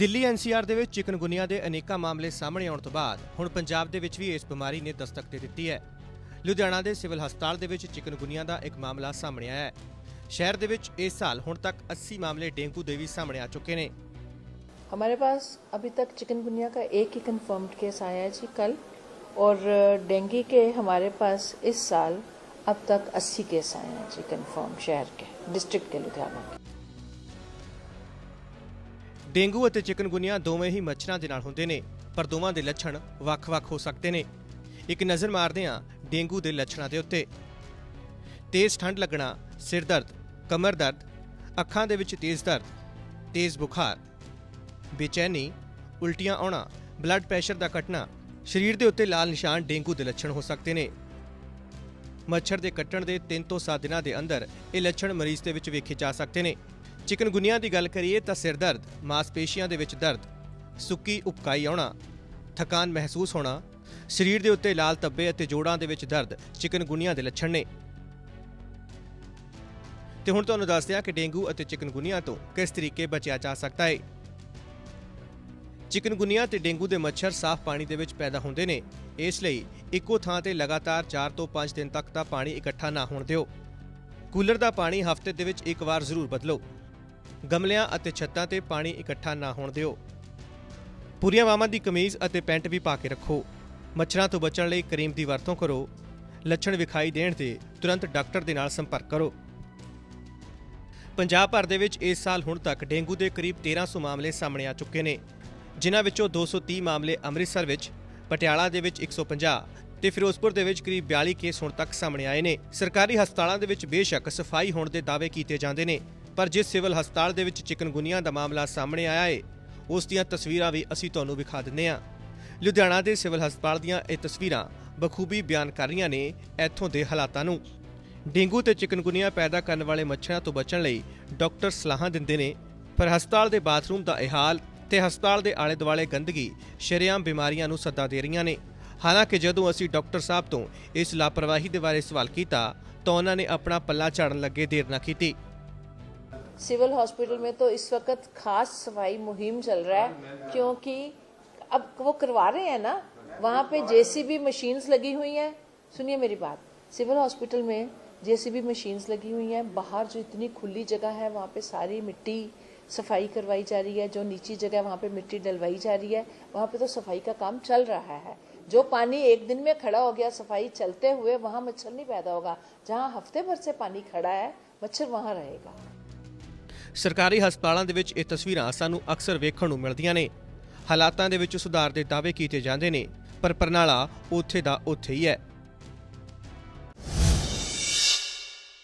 Delhi NCR ਦੇ ਵਿੱਚ chikungunya ਦੇ ਅਨੇਕਾਂ ਮਾਮਲੇ ਸਾਹਮਣੇ ਆਉਣ ਤੋਂ ਬਾਅਦ ਹੁਣ ਪੰਜਾਬ ਦੇ ਵਿੱਚ ਵੀ ਇਸ ਬਿਮਾਰੀ ਨੇ ਦਸਤਕ ਦੇ ਦਿੱਤੀ ਹੈ ਲੁਧਿਆਣਾ ਦੇ ਸਿਵਲ ਹਸਪਤਾਲ ਦੇ ਵਿੱਚ ਚਿਕਨਗੁਨੀਆ ਦਾ ਇੱਕ ਮਾਮਲਾ ਸਾਹਮਣੇ ਆਇਆ ਹੈ ਸ਼ਹਿਰ ਦੇ ਵਿੱਚ ਇਸ ਸਾਲ ਹੁਣ ਤੱਕ 80 ਮਾਮਲੇ ਡੇਂਗੂ ਦੇ ਵੀ ਸਾਹਮਣੇ ਆ ਚੁੱਕੇ ਨੇ हमारे पास अभी तक चिकनगुनिया का एक ही कंफर्म्ड केस आया है जी कल और डेंगू के हमारे पास इस साल अब तक 80 केस आए हैं जी कंफर्म शहर के डिस्ट्रिक्ट के लुधियाना के ਡੇਂਗੂ ਅਤੇ ਚਿਕਨਗੁਨੀਆ ਦੋਵੇਂ ਹੀ ਮੱਛਰਾਂ ਦੇ ਨਾਲ ਹੁੰਦੇ ਨੇ, ਪਰ ਦੋਵਾਂ ਦੇ ਲੱਛਣ ਵੱਖ-ਵੱਖ ਹੋ ਸਕਦੇ ਨੇ। ਇੱਕ ਨਜ਼ਰ ਮਾਰਦੇ ਹਾਂ ਡੇਂਗੂ ਦੇ ਲੱਛਣਾਂ ਦੇ ਉੱਤੇ। ਤੇਜ਼ ਠੰਡ ਲੱਗਣਾ, ਸਿਰ ਦਰਦ, ਕਮਰ ਦਰਦ, ਅੱਖਾਂ ਦੇ ਵਿੱਚ ਤੇਜ਼ ਦਰਦ, ਤੇਜ਼ ਬੁਖਾਰ, ਬੇਚੈਨੀ, ਉਲਟੀਆਂ ਆਉਣਾ, ਬਲੱਡ ਪ੍ਰੈਸ਼ਰ ਦਾ ਘਟਣਾ, ਸਰੀਰ ਦੇ ਉੱਤੇ ਲਾਲ ਨਿਸ਼ਾਨ ਡੇਂਗੂ ਦੇ ਲੱਛਣ ਹੋ ਸਕਦੇ ਨੇ। ਮੱਛਰ ਦੇ ਕੱਟਣ ਦੇ 3 ਤੋਂ 7 ਦਿਨਾਂ ਦੇ ਅੰਦਰ ਇਹ ਲੱਛਣ ਮਰੀਜ਼ ਦੇ ਵਿੱਚ ਵੇਖੇ ਜਾ ਸਕਦੇ ਨੇ। ਚਿਕਨਗੁਨੀਆ ਦੀ ਗੱਲ ਕਰੀਏ ਤਾਂ ਸਿਰ ਦਰਦ, ਮਾਸਪੇਸ਼ੀਆਂ ਦੇ ਵਿੱਚ ਦਰਦ, ਸੁੱਕੀ ਉਪਕਾਈ ਆਉਣਾ, ਥਕਾਨ ਮਹਿਸੂਸ ਹੋਣਾ, ਸਰੀਰ ਦੇ ਉੱਤੇ ਲਾਲ ਧੱਬੇ ਅਤੇ ਜੋੜਾਂ ਦੇ ਵਿੱਚ ਦਰਦ ਚਿਕਨਗੁਨੀਆ ਦੇ ਲੱਛਣ ਨੇ। ਤੇ ਹੁਣ ਤੁਹਾਨੂੰ ਦੱਸਦੇ ਹਾਂ ਕਿ ਡੇਂਗੂ ਅਤੇ ਚਿਕਨਗੁਨੀਆ ਤੋਂ ਕਿਸ ਤਰੀਕੇ ਬਚਿਆ ਜਾ ਸਕਦਾ ਹੈ ਚਿਕਨਗੁਨੀਆ ਤੇ ਡੇਂਗੂ ਦੇ ਮੱਛਰ ਸਾਫ਼ ਪਾਣੀ ਦੇ ਵਿੱਚ ਪੈਦਾ ਹੁੰਦੇ ਨੇ। ਇਸ ਲਈ ਇੱਕੋ ਥਾਂ ਤੇ ਲਗਾਤਾਰ 4 ਤੋਂ 5 ਦਿਨ ਤੱਕ ਦਾ ਪਾਣੀ ਇਕੱਠਾ ਨਾ ਹੋਣ ਦਿਓ। ਕੂਲਰ ਦਾ ਪਾਣੀ ਹਫ਼ਤੇ ਦੇ ਵਿੱਚ ਇੱਕ ਵਾਰ ਜ਼ਰੂਰ ਬਦਲੋ। ਗਮਲਿਆਂ ਅਤੇ ਛੱਤਾਂ ਤੇ ਪਾਣੀ ਇਕੱਠਾ ਨਾ ਹੋਣ ਦਿਓ। ਪੂਰੀਆਂ ਬਾਹਾਂ ਦੀ ਕਮੀਜ਼ ਅਤੇ ਪੈਂਟ ਵੀ ਪਾ ਕੇ ਰੱਖੋ। ਮੱਛਰਾਂ ਤੋਂ ਬਚਣ ਲਈ ਕਰੀਮ ਦੀ ਵਰਤੋਂ ਕਰੋ। ਲੱਛਣ ਵਿਖਾਈ ਦੇਣ ਤੇ ਤੁਰੰਤ ਡਾਕਟਰ ਦੇ ਨਾਲ ਸੰਪਰਕ ਕਰੋ। ਪੰਜਾਬ ਭਰ ਦੇ ਵਿੱਚ ਇਸ ਸਾਲ ਹੁਣ ਤੱਕ ਡੇਂਗੂ ਦੇ ਕਰੀਬ 1300 ਮਾਮਲੇ ਸਾਹਮਣੇ ਆ ਚੁੱਕੇ ਨੇ, ਜਿਨ੍ਹਾਂ ਵਿੱਚੋਂ 230 ਮਾਮਲੇ ਅੰਮ੍ਰਿਤਸਰ ਵਿੱਚ, ਪਟਿਆਲਾ ਦੇ ਵਿੱਚ 150 ਤੇ ਫਿਰੋਜ਼ਪੁਰ ਦੇ ਵਿੱਚ ਕਰੀਬ 42 ਕੇਸ ਹੁਣ ਤੱਕ ਸਾਹਮਣੇ ਆਏ ਨੇ। ਸਰਕਾਰੀ ਹਸਪਤਾਲਾਂ ਦੇ ਵਿੱਚ ਬੇਸ਼ੱਕ ਸਫ਼ਾਈ ਹੋਣ ਦੇ ਦਾਅਵੇ ਕੀਤੇ ਜਾਂਦੇ ਨੇ। ਪਰ ਜਿਸ ਸਿਵਲ ਹਸਪਤਾਲ ਦੇ ਵਿੱਚ ਚਿਕਨਗੁਨੀਆ ਦਾ ਮਾਮਲਾ ਸਾਹਮਣੇ ਆਇਆ ਏ, ਉਸ ਦੀਆਂ ਤਸਵੀਰਾਂ ਵੀ ਅਸੀਂ ਤੁਹਾਨੂੰ ਵਿਖਾ ਦਿੰਨੇ ਆ ਲੁਧਿਆਣਾ ਦੇ ਸਿਵਲ ਹਸਪਤਾਲ ਦੀਆਂ ਇਹ ਤਸਵੀਰਾਂ ਬਖੂਬੀ ਬਿਆਨ ਕਰ ਰਹੀਆਂ ਨੇ ਇੱਥੋਂ ਦੇ ਹਾਲਾਤਾਂ ਨੂੰ। ਡੇਂਗੂ ਤੇ ਚਿਕਨਗੁਨੀਆ ਪੈਦਾ ਕਰਨ ਵਾਲੇ ਮੱਛਰਾਂ ਤੋਂ ਬਚਣ ਲਈ ਡਾਕਟਰ ਸਲਾਹਾਂ ਦਿੰਦੇ ਨੇ। ਪਰ ਹਸਪਤਾਲ ਦੇ ਬਾਥਰੂਮ ਦਾ ਇਹ ਹਾਲ ਤੇ ਹਸਪਤਾਲ ਦੇ ਆਲੇ ਦੁਆਲੇ ਗੰਦਗੀ, ਸ਼ਰੇਆਮ ਬਿਮਾਰੀਆਂ ਨੂੰ ਸੱਦਾ ਦੇ ਰਹੀਆਂ ਨੇ। ਹਾਲਾਂਕਿ ਜਦੋਂ ਅਸੀਂ ਡਾਕਟਰ ਸਾਹਿਬ ਤੋਂ ਇਸ ਲਾਪਰਵਾਹੀ ਦੇ ਬਾਰੇ ਸਵਾਲ ਕੀਤਾ ਤਾਂ ਉਹਨਾਂ ਨੇ ਆਪਣਾ ਪੱਲਾ ਝਾੜਨ ਲੱਗੇ ਦੇਰ ਨਾ ਕੀਤੀ। सिविल हॉस्पिटल में तो इस वक्त खास सफ़ाई मुहिम चल रहा है क्योंकि अब वो करवा रहे हैं ना वहाँ पे जेसीबी मशीन्स लगी हुई हैं। सुनिए मेरी बात सिविल हॉस्पिटल में जेसीबी मशीन्स लगी हुई हैं बाहर जो इतनी खुली जगह है वहाँ पे सारी मिट्टी सफ़ाई करवाई जा रही है जो नीची जगह है, वहाँ पे मिट्टी डलवाई जा रही है वहाँ पे तो सफ़ाई का काम चल रहा है। जो पानी एक दिन में खड़ा हो गया सफ़ाई चलते हुए वहाँ मच्छर नहीं पैदा होगा जहाँ हफ़्ते भर से पानी खड़ा है मच्छर वहाँ रहेगा। ਸਰਕਾਰੀ ਹਸਪਤਾਲਾਂ ਦੇ ਵਿੱਚ ਇਹ ਤਸਵੀਰਾਂ ਸਾਨੂੰ ਅਕਸਰ ਵੇਖਣ ਨੂੰ ਮਿਲਦੀਆਂ ਨੇ। ਹਾਲਾਤਾਂ ਦੇ ਵਿੱਚ ਸੁਧਾਰ ਦੇ ਦਾਅਵੇ ਕੀਤੇ ਜਾਂਦੇ ਨੇ, ਪਰ ਪ੍ਰਣਾਲਾ ਉੱਥੇ ਦਾ ਉੱਥੇ ਹੀ ਹੈ।